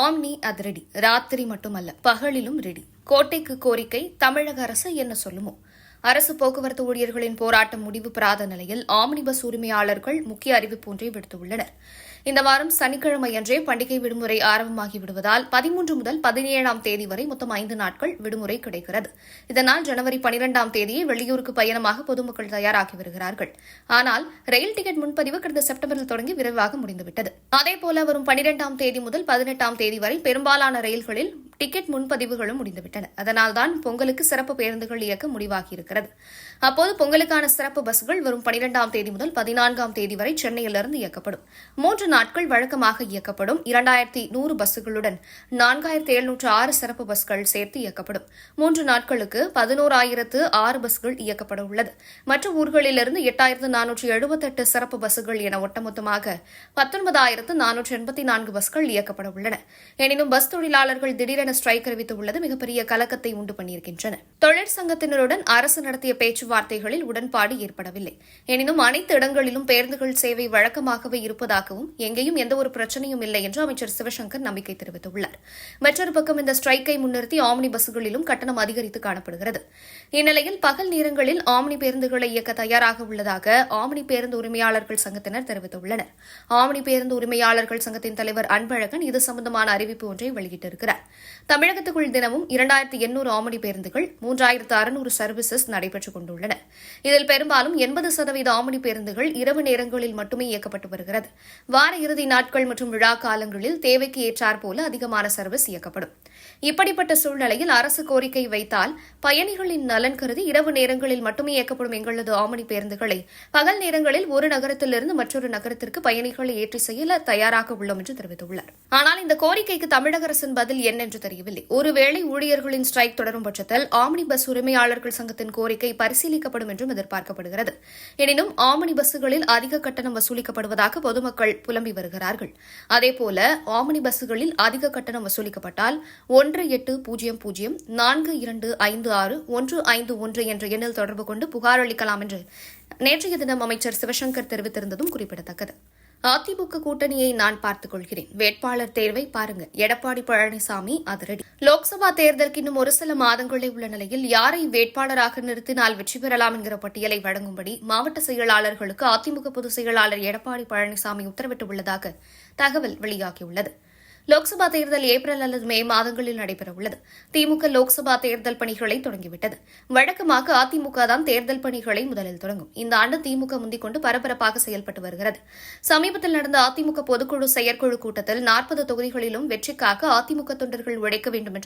Omni அது ready ராத்திரி மட்டுமல்ல பகலிலும் ரெடி. கோட்டைக்கு கோரிக்கை தமிழக அரசு என்ன சொல்லுமோ? அரசு போக்குவரத்து ஊழியர்களின் போராட்டம் முடிவு பெறாத நிலையில் ஆம்னி பஸ் உரிமையாளர்கள் முக்கிய அறிவிப்பு ஒன்றை விடுத்துள்ளனர். இந்த வாரம் சனிக்கிழமையன்றே பண்டிகை விடுமுறை ஆரம்பமாகி விடுவதால் பதிமூன்று முதல் பதினேழாம் தேதி வரை மொத்தம் ஐந்து நாட்கள் விடுமுறை கிடைக்கிறது. இதனால் ஜனவரி பனிரெண்டாம் தேதியை வெளியூருக்கு பயணமாக பொதுமக்கள் தயாராகி வருகிறார்கள். ஆனால் ரயில் டிக்கெட் முன்பதிவு கடந்த செப்டம்பரில் தொடங்கி விரைவாக முடிந்துவிட்டது. அதேபோல வரும் பனிரெண்டாம் தேதி முதல் பதினெட்டாம் தேதி வரை பெரும்பாலான ரயில்களில் டிக்கெட் முன்பதிவுகளும் முடிந்துவிட்டன. அதனால்தான் பொங்கலுக்கு சிறப்பு பேருந்துகள் இயக்க முடிவாகியிருக்கிறது. அப்போது பொங்கலுக்கான சிறப்பு பஸ்கள் வரும் பனிரெண்டாம் தேதி முதல் பதினான்காம் தேதி வரை சென்னையிலிருந்து இயக்கப்படும். மூன்று நாட்கள் வழக்கமாக இயக்கப்படும். இரண்டாயிரத்தி நூறு பஸ்களுடன் நான்காயிரத்து எழுநூற்று ஆறு சிறப்பு பஸ்கள் சேர்த்து இயக்கப்படும். மூன்று நாட்களுக்கு பதினோராயிரத்து ஆறு பஸ்கள் இயக்கப்பட உள்ளது. மற்ற ஊர்களிலிருந்து எட்டாயிரத்து நானூற்று எழுபத்தெட்டு சிறப்பு பஸ்கள் என ஒட்டுமொத்தமாக பத்தொன்பதாயிரத்து நானூற்று எண்பத்தி நான்கு பஸ்கள் இயக்கப்பட உள்ளன. எனினும் பஸ் தொழிலாளர்கள் திடீரென ஸ்ட்ரைக் அறிவித்துள்ளது மிகப்பெரிய கலக்கத்தை உண்டு பண்ணியிருக்கின்றன. தொழிற்சங்கத்தினருடன் அரசு நடத்திய பேச்சுவார்த்தைகளில் உடன்பாடு ஏற்படவில்லை. எனினும் அனைத்து இடங்களிலும் பேருந்துகள் சேவை வழக்கமாகவே இருப்பதாகவும் எங்கேயும் எந்தவொரு பிரச்சனையும் இல்லை என்று அமைச்சர் சிவசங்கர் நம்பிக்கை தெரிவித்துள்ளார். மற்றொரு பக்கம் இந்த ஸ்ட்ரைக்கை முன்னிறுத்தி ஆம்னி பஸ்களிலும் கட்டணம் அதிகரித்து காணப்படுகிறது. இந்நிலையில் பகல் நேரங்களில் ஆம்னி பேருந்துகளை இயக்க தயாராக உள்ளதாக ஆம்னி பேருந்து உரிமையாளர்கள் சங்கத்தினர் தெரிவித்துள்ளனர். ஆம்னி பேருந்து உரிமையாளர்கள் சங்கத்தின் தலைவர் அன்பழகன் இது சம்பந்தமான அறிவிப்பு ஒன்றை வெளியிட்டிருக்கிறார். தமிழகத்துக்குள் தினமும் இரண்டாயிரத்தி எண்ணூறு ஆமணி பேருந்துகள் மூன்றாயிரத்து அறுநூறு சர்வீசஸ் நடைபெற்றுக் கொண்டுள்ளன. இதில் பெரும்பாலும் எண்பது சதவீத ஆமணி பேருந்துகள் இரவு நேரங்களில் மட்டுமே இயக்கப்பட்டு வருகிறது. வார இறுதி நாட்கள் மற்றும் விழா காலங்களில் தேவைக்கு ஏற்றாற்போல அதிகமான சர்வீஸ் இயக்கப்படும். இப்படிப்பட்ட சூழ்நிலையில் அரசு கோரிக்கை வைத்தால் பயணிகளின் நலன் கருதி இரவு நேரங்களில் மட்டுமே இயக்கப்படும் எங்களது ஆமணி பேருந்துகளை பகல் நேரங்களில் ஒரு நகரத்திலிருந்து மற்றொரு நகரத்திற்கு பயணிகளை ஏற்றி செல்ல தயாராக உள்ளோம் என்று தெரிவித்துள்ளார். ஆனால் இந்த கோரிக்கைக்கு தமிழக அரசின் பதில் என்னென்று தெரியவில்லை. ஒருவேளை ஊழியர்களின் ஸ்ட்ரைக் தொடரும் பட்சத்தில் ஆம்னி பஸ் உரிமையாளர்கள் சங்கத்தின் கோரிக்கை பரிசீலிக்கப்படும் என்றும் எதிர்பார்க்கப்படுகிறது. எனினும் ஆம்னி பஸ்களில் அதிக கட்டணம் வசூலிக்கப்படுவதாக பொதுமக்கள் புலம்பி வருகிறார்கள். அதேபோல ஆம்னி பஸ்களில் அதிக கட்டணம் வசூலிக்கப்பட்டால் ஒன்று எட்டு பூஜ்ஜியம் பூஜ்ஜியம் நான்கு இரண்டு ஐந்து ஆறு ஒன்று ஐந்து ஒன்று என்ற எண்ணில் தொடர்பு கொண்டு புகார் அளிக்கலாம் என்று நேற்றைய தினம் அமைச்சர் சிவசங்கர் தெரிவித்திருந்ததும் குறிப்பிடத்தக்கது. அதிமுக கூட்டணியை நான் பார்த்துக் கொள்கிறேன் வேட்பாளர் தேர்வை பாருங்க. எடப்பாடி பழனிசாமி அதிரடி. லோக்சபா தேர்தலுக்கு இன்னும் ஒரு சில மாதங்களே உள்ள நிலையில் யாரை வேட்பாளராக நிறுத்தினால் வெற்றி பெறலாம் என்கிற பட்டியலை வழங்கும்படி மாவட்ட செயலாளர்களுக்கு அதிமுக பொதுச் செயலாளர் எடப்பாடி பழனிசாமி உத்தரவிட்டுள்ளதாக தகவல் வெளியாகியுள்ளது. லோக்சபா தேர்தல் ஏப்ரல் அல்லது மே மாதங்களில் நடைபெறவுள்ளது. திமுக லோக்சபா தேர்தல் பணிகளை தொடங்கிவிட்டது. வழக்கமாக அதிமுக தான் தேர்தல் பணிகளை முதலில் தொடங்கும். இந்த ஆண்டு திமுக முந்திக் கொண்டு பரபரப்பாக செயல்பட்டு வருகிறது. சமீபத்தில் நடந்த அதிமுக பொதுக்குழு செயற்குழு கூட்டத்தில் நாற்பது தொகுதிகளிலும் வெற்றிக்காக அதிமுக தொண்டர்கள் உழைக்க வேண்டும் என்று